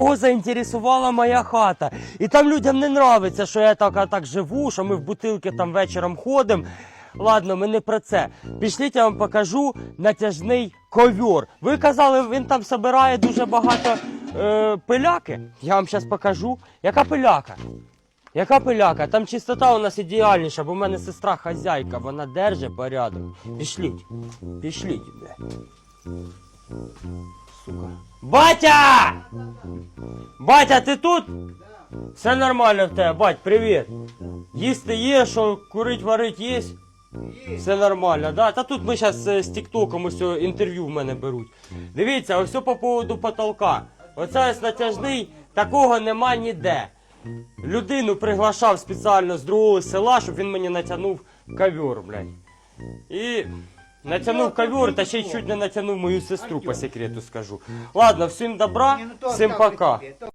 Кого заінтересувала моя хата. І там людям не нравиться, що я так, а так живу, що ми в бутилки там вечором ходимо. Ладно, ми не про це. Пішліть, я вам покажу натяжний ковер. Ви казали, він там збирає дуже багато е, пиляки. Я вам зараз покажу. Яка пиляка? Яка пиляка? Там чистота у нас ідеальніша, бо в мене сестра хазяйка, вона держить порядок. Пішліть. Пішліть. Сука. Батя! Батя, ти тут? Все нормально в тебе, бать, привіт. Їсти є, що курить, варить є? Все нормально, да? Та тут ми зараз з Тіктоком ось інтерв'ю в мене беруть. Дивіться, ось по поводу потолка. Оце ось натяжний, такого нема ніде. Людину приглашав спеціально з другого села, щоб він мені натягнув ковер, блядь. І натягнув ковер, та ще й чуть не натянув мою сестру по секрету скажу. Ладно, всім добра, ну всім пока.